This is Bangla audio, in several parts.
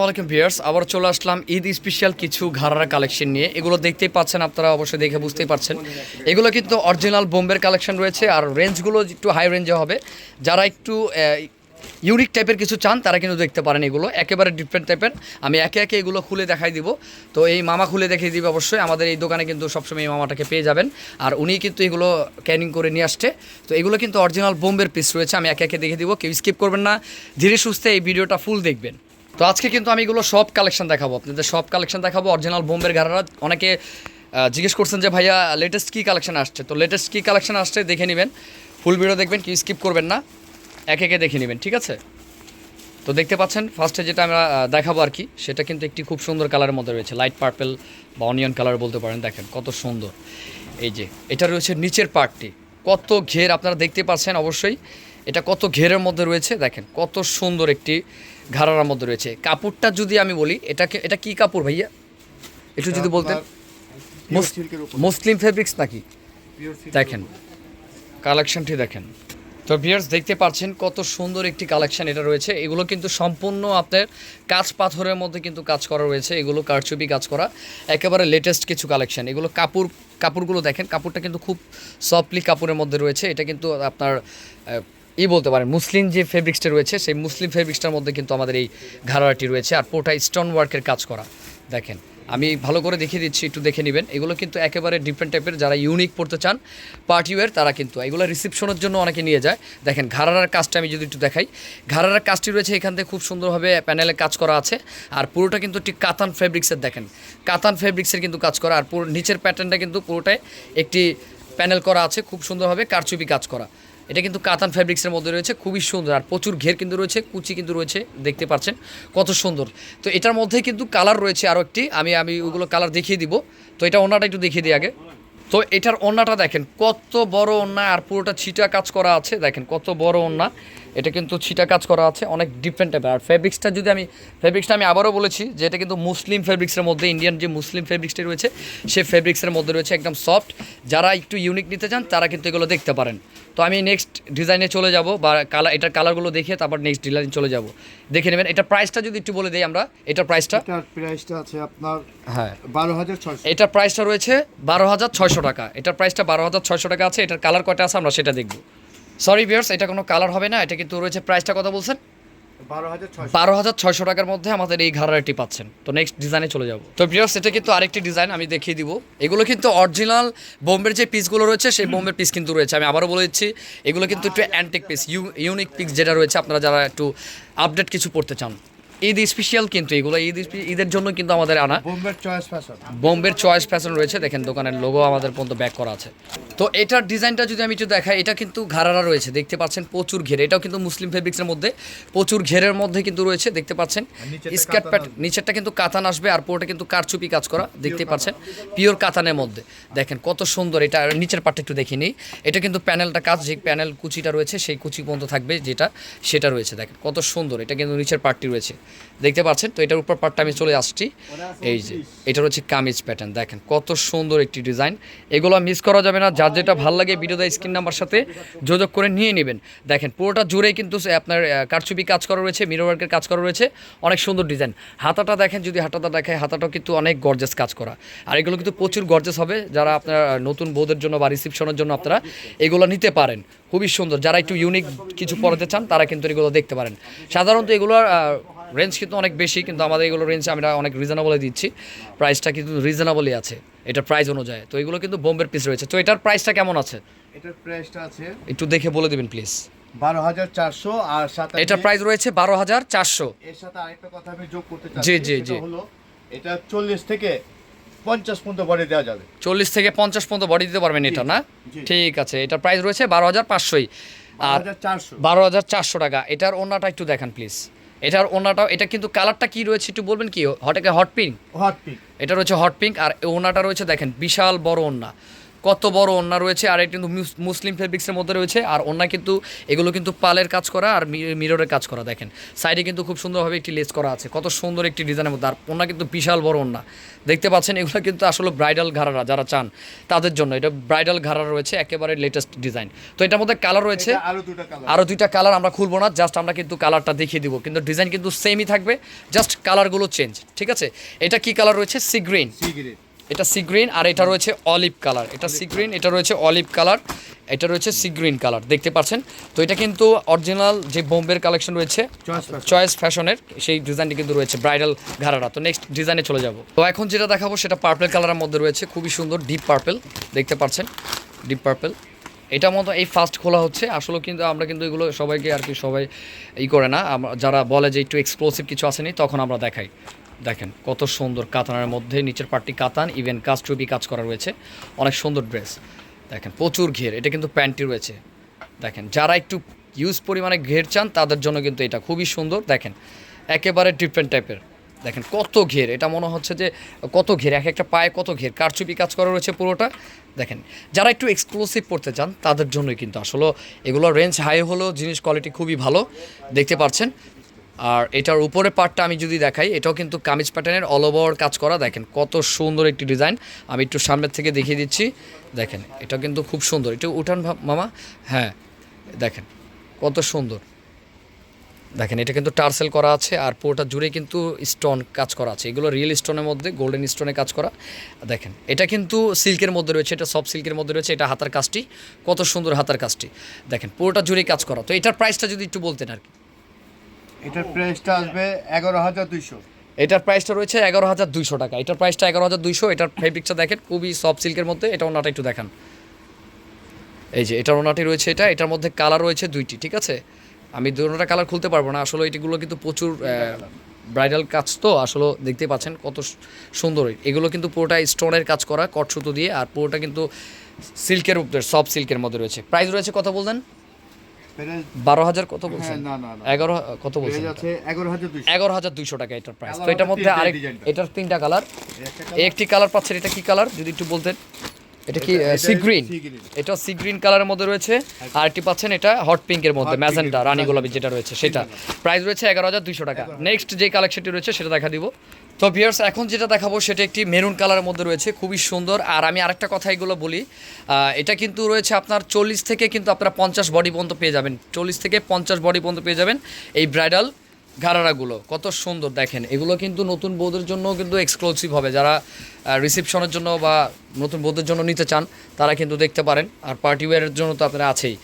ভিয়ার্স আবার চলে আসলাম ঈদ স্পেশাল কিছু ঘাড়ারা কালেকশন নিয়ে। এগুলো দেখতেই পাচ্ছেন আপনারা, অবশ্যই দেখে বুঝতেই পারছেন। এগুলো কিন্তু অরিজিনাল বোম্বের কালেকশন রয়েছে, আর রেঞ্জগুলো একটু হাই রেঞ্জে হবে। যারা একটু ইউনিক টাইপের কিছু চান, তারা কিন্তু দেখতে পারেন এগুলো। একেবারে ডিফারেন্ট টাইপের আমি একে একে এগুলো খুলে দেখাই দিব। তো এই মামা খুলে দেখিয়ে দিবে অবশ্যই। আমাদের এই দোকানে কিন্তু সবসময় এই মামাটাকে পেয়ে যাবেন। আর উনি কিন্তু এগুলো ক্যানিং করে নিয়ে আসছে। তো এগুলো কিন্তু অরিজিনাল বোম্বের পিস রয়েছে। আমি একে একে দেখে দিব। কেউ স্কিপ করবেন না। ধীরে সুস্থে এই ভিডিওটা ফুল দেখবেন। তো আজকে কিন্তু আমি এগুলো সব কালেকশন দেখাবো। আপনাদের সব কালেকশন দেখাবো অরিজিনাল বোম্বের ঘাড়ারা। অনেকে জিজ্ঞেস করছেন যে, ভাইয়া লেটেস্ট কী কালেকশন আসছে? তো লেটেস্ট কী কালেকশন আসছে দেখে নেবেন। ফুল ভিডিও দেখবেন, কি স্কিপ করবেন না। এক একে দেখে নেবেন, ঠিক আছে? তো দেখতে পাচ্ছেন ফার্স্টে যেটা আমরা দেখাবো আর কি, সেটা কিন্তু একটি খুব সুন্দর কালারের মধ্যে রয়েছে। লাইট পার্পেল বা অনিয়ন কালার বলতে পারেন, দেখেন কত সুন্দর। এই যে, এটা রয়েছে নিচের পার্টটি কত ঘের আপনারা দেখতে পাচ্ছেন অবশ্যই। এটা কত ঘেরের মধ্যে রয়েছে, দেখেন কত সুন্দর একটি ঘাড়ার মধ্যে রয়েছে। কাপড়টা যদি আমি বলি এটাকে এটা কি কাপড় ভাইয়া? একটু যদি বলতেন। মুসলিম ফেব্রিক্স নাকি? দেখেন কালেকশনটি দেখেন। তো ভিয়ার্স দেখতে পাচ্ছেন কত সুন্দর একটি কালেকশন এটা রয়েছে। এগুলো কিন্তু সম্পূর্ণ আপনার কাঁচ পাথরের মধ্যে কিন্তু কাজ করা রয়েছে। এগুলো কারচুপি কাজ করা। একেবারে লেটেস্ট কিছু কালেকশন এগুলো কাপড় কাপড়গুলো দেখেন কাপড়টা কিন্তু খুব সফটলি কাপড়ের মধ্যে রয়েছে। এটা কিন্তু আপনার ই বলতে পারেন, মুসলিম যে ফেব্রিক্সটা রয়েছে, সেই মুসলিম ফেব্রিক্সটার মধ্যে কিন্তু আমাদের এই ঘাড়াটি রয়েছে আর পুরোটা স্টোন ওয়ার্কের কাজ করা। দেখেন, আমি ভালো করে দেখিয়ে দিচ্ছি, একটু দেখে নেবেন। এগুলো কিন্তু একেবারে ডিফারেন্ট টাইপের যারা ইউনিক পড়তে চান পার্টি ওয়্যার তারা কিন্তু, এগুলো রিসেপশনের জন্য অনেকে নিয়ে যায়। দেখেন ঘাড়ার কাজটা আমি যদি একটু দেখাই ঘাড়ার কাজটি রয়েছে, এখান থেকে খুব সুন্দরভাবে প্যানেলে কাজ করা আছে। আর পুরোটা কিন্তু একটি কাতান ফেব্রিক্সের দেখেন, কাতান ফেব্রিক্সের কিন্তু কাজ করা। আর পুরো, নিচের প্যাটার্নটা কিন্তু পুরোটাই একটি প্যানেল করা আছে, খুব সুন্দরভাবে কারচুপি কাজ করা। এটা কিন্তু কাতান ফ্যাব্রিক্সের মধ্যে রয়েছে, খুবই সুন্দর। আর প্রচুর ঘের কিন্তু রয়েছে, কুচি কিন্তু রয়েছে, দেখতে পাচ্ছেন কত সুন্দর। তো এটার মধ্যে কিন্তু কালার রয়েছে আরও একটি, আমি আমি ওগুলো কালার দেখিয়ে দিব। তো এটা ওনাটা একটু দেখিয়ে দিই আগে। তো এটার ওন্নাটা দেখেন, কত বড় ওন্না আর পুরোটা ছিটা কাজ করা আছে, দেখেন কত বড় ওন্না এটা কিন্তু ছিটা কাজ করা আছে, অনেক ডিফারেন্ট টাইপের আর ফেব্রিক্সটা যদি আমি ফেব্রিক্সটা আমি আবারও বলেছি যে এটা কিন্তু মুসলিম ফেব্রিক্সের মধ্যে ইন্ডিয়ান যে মুসলিম ফেব্রিক্সটি রয়েছে, সে ফেব্রিক্সের মধ্যে রয়েছে একদম সফট যারা একটু ইউনিক নিতে চান, তারা কিন্তু এগুলো দেখতে পারেন। তো আমি নেক্সট ডিজাইনে চলে যাব বা কালার এটার কালারগুলো দেখে তারপর নেক্সট ডিজাইনে চলে যাব। দেখে নেবেন এটা প্রাইসটা যদি একটু বলে দিই আমরা এটার প্রাইসটা প্রাইসটা আছে আপনার হ্যাঁ। বারো হাজার ছয়শো। এটার প্রাইসটা রয়েছে বারো হাজার ছয়শো টাকা। এটার প্রাইসটা বারো হাজার ছয়শো টাকা আছে এটার কালার কয়টা আছে আমরা সেটা দেখব। সরি বিয়ার্স এটা কোনো কালার হবে না এটা কিন্তু রয়েছে প্রাইসটা কথা বলছেন? বারো হাজার ছয়শো। টাকার মধ্যে আমাদের এই ঘাড়াটি পাচ্ছেন। তো নেক্সট ডিজাইনে চলে যাব। তো প্রিয় সেটা কিন্তু আরেকটি ডিজাইন আমি দেখিয়ে দিব। এগুলো কিন্তু অরিজিনাল বোম্বের যে পিসগুলো রয়েছে, সেই বোম্বের পিস কিন্তু রয়েছে। আমি আবারও বলে দিচ্ছি, এগুলো কিন্তু একটু অ্যান্টিক পিস ইউনিক পিস যেটা রয়েছে, আপনারা যারা একটু আপডেট কিছু পড়তে চান। ঈদ স্পেশাল কিন্তু এগুলো ঈদ ঈদের জন্য কিন্তু আমাদের আনা। বোম্বের চয়েস ফ্যাশন বোম্বের চয়েস ফ্যাশন রয়েছে দেখেন দোকানের লোগো আমাদের পর্যন্ত ব্যাক করা আছে। তো এটার ডিজাইনটা যদি আমি একটু দেখাই এটা কিন্তু ঘাড়ারা রয়েছে দেখতে পাচ্ছেন প্রচুর ঘের। এটাও কিন্তু মুসলিম ফেব্রিক্সের মধ্যে প্রচুর ঘেরের মধ্যে কিন্তু রয়েছে দেখতে পাচ্ছেন। স্কার্ট প্যাট নিচেরটা কিন্তু কাতান আসবে আর পুরোটা কিন্তু কারচুপি কাজ করা দেখতে পাচ্ছেন। পিওর কাতানের মধ্যে। দেখেন কত সুন্দর এটা নিচের পাটটা একটু দেখে নিই। এটা কিন্তু প্যানেলটা কাজ যে প্যানেল কুচিটা রয়েছে সেই কুচি পর্যন্ত থাকবে যেটা সেটা রয়েছে দেখেন কত সুন্দর। এটা কিন্তু নিচের পার্টটি রয়েছে। দেখতে পাচ্ছেন? তো এটার উপর পার্টটা আমি চলে আসছি। এই যে এটা হচ্ছে কামিজ প্যাটার্ন দেখেন কত সুন্দর একটি ডিজাইন এগুলো মিস করা যাবে না। যার যেটা ভালো লাগে ভিডিও দেয় স্ক্রিন নাম্বার সাথে যোগাযোগ করে নিয়ে নেবেন। দেখেন পুরোটা জুড়েই কিন্তু আপনার কারচুপি কাজ করা রয়েছে মিরর ওয়ার্কের কাজ করা রয়েছে। অনেক সুন্দর ডিজাইন হাতাটা দেখেন যদি হাতাটা দেখায় হাতাটাও কিন্তু অনেক গর্জেস কাজ করা। আর এগুলো কিন্তু প্রচুর গর্জেস হবে। যারা আপনার নতুন বৌদের জন্য বা রিসিপশনের জন্য আপনারা এগুলো নিতে পারেন। খুবই সুন্দর। যারা একটু ইউনিক কিছু পড়াতে চান তারা কিন্তু এগুলো দেখতে পারেন। সাধারণত এগুলোর রেঞ্জ কিন্তু অনেক বেশি কিন্তু আমাদের এগুলো রেঞ্জ আমরা অনেক রিজনেবলে দিচ্ছি। প্রাইসটা কিন্তু রিজনেবলই আছে এটার প্রাইস অনুযায়ী। তো এগুলো কিন্তু বোম্বের পিস রয়েছে। তো এটার প্রাইসটা কেমন আছে? এটার প্রাইসটা আছে একটু দেখে বলে দিবেন প্লিজ বারো হাজার চারশো আর সাথে এটার প্রাইস রয়েছে বারো হাজার চারশো। এর সাথে আরেকটা কথা আমি যোগ করতে জি, জি, জি। হলো এটা চল্লিশ থেকে পঞ্চাশ পর্যন্ত বডি দেওয়া যাবে। চল্লিশ থেকে পঞ্চাশ পর্যন্ত বডি দিতে পারবেন এটা না? ঠিক আছে এটার প্রাইস রয়েছে বারো হাজার পাঁচশোই। আর বারো হাজার চারশো। টাকা। এটার ওনাটা একটু দেখান প্লিজ এটার ওনাটাও এটা কিন্তু কালারটা কি রয়েছে একটু বলবেন কি? হটকে হট পিঙ্ক হট পিঙ্ক এটা রয়েছে হট পিঙ্ক আর ওনাটা রয়েছে দেখেন বিশাল বড় ওনা। কত বড় ওন্না রয়েছে আর এটা কিন্তু মুসলিম ফেব্রিক্সের মধ্যে রয়েছে আর ওন্না কিন্তু এগুলো কিন্তু পালের কাজ করা আর মিররের কাজ করা দেখেন। সাইডে কিন্তু খুব সুন্দরভাবে একটি লেস করা আছে কত সুন্দর একটি ডিজাইনের মধ্যে আর ওন্না কিন্তু বিশাল বড় ওন্না দেখতে পাচ্ছেন এগুলো কিন্তু আসলে ব্রাইডাল ঘাড়ারা যারা চান তাদের জন্য এটা ব্রাইডাল ঘাড়া রয়েছে একেবারে লেটেস্ট ডিজাইন তো এটার মধ্যে কালার রয়েছে আরও আরও দুইটা কালার আমরা খুলবো না জাস্ট আমরা কিন্তু কালারটা দেখিয়ে দিব কিন্তু ডিজাইন কিন্তু সেমই থাকবে জাস্ট কালারগুলো চেঞ্জ ঠিক আছে? এটা কি কালার রয়েছে? সি গ্রিন সি গ্রিন এটা সি গ্রিন আর এটা রয়েছে অলিভ কালার এটা সি গ্রিন এটা রয়েছে অলিভ কালার এটা রয়েছে সি গ্রিন কালার দেখতে পাচ্ছেন? তো এটা কিন্তু অরিজিনাল যে বোম্বের কালেকশন রয়েছে চয়েস ফ্যাশনের সেই ডিজাইনটি কিন্তু রয়েছে ব্রাইডাল ঘাড়ারা তো নেক্সট ডিজাইনে চলে যাব। তো এখন যেটা দেখাবো সেটা পার্পেল কালারের মধ্যে রয়েছে খুবই সুন্দর ডিপ পার্পেল দেখতে পাচ্ছেন? ডিপ পার্পেল এটা মতো এই ফার্স্ট খোলা হচ্ছে। আসলে কিন্তু আমরা কিন্তু এগুলো সবাইকে আর কি সবাই ই করে না। আমরা যারা বলে যে একটু এক্সক্লুসিভ কিছু আসেনি তখন আমরা দেখাই। দেখেন, কত সুন্দর কাতানের মধ্যে নিচের পার্টটি কাতান ইভেন কাজ টুবি কাজ করা রয়েছে। অনেক সুন্দর ড্রেস। দেখেন, প্রচুর ঘের। এটা কিন্তু প্যান্টটি রয়েছে। দেখেন, যারা একটু ইউজ পরিমাণে ঘের চান, তাদের জন্য কিন্তু এটা খুবই সুন্দর। দেখেন, একেবারে ডিফারেন্ট টাইপের দেখেন, কত ঘের। এটা মনে হচ্ছে যে কত ঘের, এক একটা পায়ে কত ঘের। কারচুপি কাজ করা রয়েছে পুরোটা। দেখেন, যারা একটু এক্সক্লুসিভ পড়তে চান, তাদের জন্যই কিন্তু আসলে এগুলো রেঞ্জ হাই হলেও জিনিস কোয়ালিটি খুবই ভালো। দেখতে পাচ্ছেন আর এটার উপরে পার্টটা আমি যদি দেখাই, এটাও কিন্তু কামিজ প্যাটার্নের অল ওভার কাজ করা। দেখেন কত সুন্দর একটি ডিজাইন আমি একটু সামনের থেকে দেখিয়ে দিচ্ছি। দেখেন এটা কিন্তু খুব সুন্দর। একটু উঠান মামা। হ্যাঁ দেখেন, কত সুন্দর। দেখেন, এটা কিন্তু টার্সেল করা আছে আর পুরোটা জুড়ে কিন্তু স্টোন কাজ করা আছে। এগুলো রিয়েল স্টোনের মধ্যে গোল্ডেন স্টোনে কাজ করা। দেখেন, এটা কিন্তু সিল্কের মধ্যে রয়েছে, এটা সব সিল্কের মধ্যে রয়েছে, এটা হাতার কাজটি। কত সুন্দর হাতার কাজটি। দেখেন, পুরোটা জুড়েই কাজ করা। তো এটার প্রাইসটা যদি একটু বলতেন আর কি। এটার প্রাইসটা আসবে এগারো হাজার দুইশো। এটার প্রাইসটা রয়েছে এগারো হাজার দুইশো টাকা। এটার প্রাইসটা এগারো হাজার দুইশো, এটার ফেব্রিকটা দেখেন, খুবই সফট সিল্কের মধ্যে, এটা ওনাটা একটু দেখান। এই যে, এটার ওনাটি রয়েছে এটা, এটার মধ্যে কালার রয়েছে দুইটি, ঠিক আছে? আমি দুটা কালার খুলতে পারব না, আসলে এটিগুলো কিন্তু প্রচুর ব্রাইডাল কাজ তো, আসলে দেখতে পাচ্ছেন কত সুন্দর। এগুলো কিন্তু পুরোটা স্টোনের কাজ করা, কট সুতো দিয়ে, আর পুরোটা কিন্তু সিল্কের উপরে সফট সিল্কের মধ্যে রয়েছে। প্রাইস রয়েছে কত বললেন? বারো হাজার কত বলছেন? হ্যাঁ, না না না। এগারো কত বলছেন? এগারো হাজার দুইশো। টাকা এটার প্রাইস তো এটার মধ্যে আরেক এটার তিনটা কালার একটি কালার পাচ্ছেন এটা কি কালার যদি একটু বলতেন। এটা কি সি গ্রিন এটা সি গ্রিন কালারের মধ্যে রয়েছে। আর একটি পাচ্ছেন এটা হট পিঙ্কের মধ্যে ম্যাজেন্টা রানী গোলাপি যেটা রয়েছে সেটা। প্রাইস রয়েছে এগারো হাজার দুইশো টাকা। নেক্সট যে কালেকশনটি রয়েছে সেটা দেখা দিব। তো ভিয়ার্স এখন যেটা দেখাবো সেটা একটি মেরুন কালারের মধ্যে রয়েছে খুবই সুন্দর। আর আমি আরেকটা কথা এগুলো বলি এটা কিন্তু রয়েছে আপনার চল্লিশ থেকে কিন্তু আপনারা পঞ্চাশ বডি পর্যন্ত পেয়ে যাবেন। চল্লিশ থেকে পঞ্চাশ বডি পর্যন্ত পেয়ে যাবেন এই ব্রাইডাল ঘাড়ারাগুলো, কত সুন্দর দেখেন। এগুলো কিন্তু নতুন বৌদের জন্য কিন্তু এক্সক্লুসিভ হবে। যারা রিসেপশনের জন্য বা নতুন বৌদের জন্য নিতে চান, তারা কিন্তু দেখতে পারেন। আর পার্টি ওয়ারের জন্য তো আপনারা আছেই।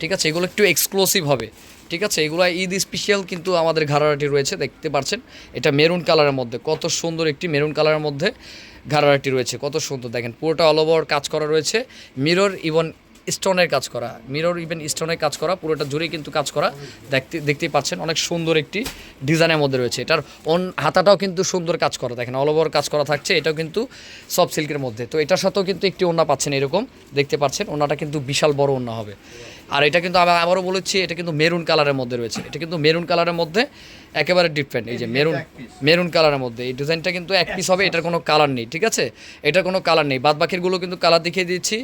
ঠিক আছে? এগুলো একটু এক্সক্লুসিভ হবে। ঠিক আছে? এগুলো ঈদ স্পেশাল কিন্তু আমাদের ঘাড়ারাটি রয়েছে, দেখতে পাচ্ছেন এটা মেরুন কালারের মধ্যে। কত সুন্দর একটি মেরুন কালারের মধ্যে ঘাড়ারাটি রয়েছে। কত সুন্দর দেখেন। পুরোটা অল ওভার কাজ করা রয়েছে। মিরর ইভন স্টোনের কাজ করা মিরর ইভেন স্টোনের কাজ করা পুরোটা জুড়ে কিন্তু কাজ করা। দেখতে দেখতেই পাচ্ছেন অনেক সুন্দর একটি ডিজাইনের মধ্যে রয়েছে। এটার অন হাতাটাও কিন্তু সুন্দর কাজ করা দেখেন অল ওভার কাজ করা থাকছে এটাও কিন্তু সব সিল্কের মধ্যে। তো এটার সাথেও কিন্তু একটি ওনা পাচ্ছেন এরকম দেখতে পাচ্ছেন ওনাটা কিন্তু বিশাল বড় ওন্না হবে। আর এটা কিন্তু আমি আবারও বলেছি এটা কিন্তু মেরুন কালারের মধ্যে রয়েছে। এটা কিন্তু মেরুন কালারের মধ্যে একেবারে ডিফারেন্ট এই যে মেরুন মেরুন কালারের মধ্যে। এই ডিজাইনটা কিন্তু এক পিস হবে এটার কোনো কালার নেই ঠিক আছে? এটার কোনো কালার নেই। বাদ বাকিরগুলো কিন্তু কালার দেখিয়ে দিচ্ছি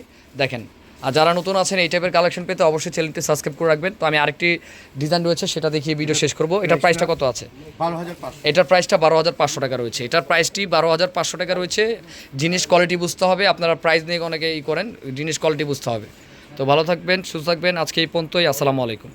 দেখেন। আর যারা নতুন আছেন এই টাইপের কালেকশন পেতে অবশ্যই চ্যানেলটি সাবস্ক্রাইব করে রাখবেন। তো আমি আরেকটি ডিজাইন রয়েছে সেটা দেখিয়ে ভিডিও শেষ করব। এটার প্রাইসটা কত আছে? এটার প্রাইসটা বারো হাজার পাঁচশো টাকা রয়েছে। এটার প্রাইসটি বারো হাজার পাঁচশো টাকা রয়েছে। জিনিস কোয়ালিটি বুঝতে হবে। আপনারা প্রাইস নিয়ে অনেকে ই করেন। জিনিস কোয়ালিটি বুঝতে হবে। তো ভালো থাকবেন সুস্থ থাকবেন। আজকে এই পর্যন্তই। আসসালামু আলাইকুম।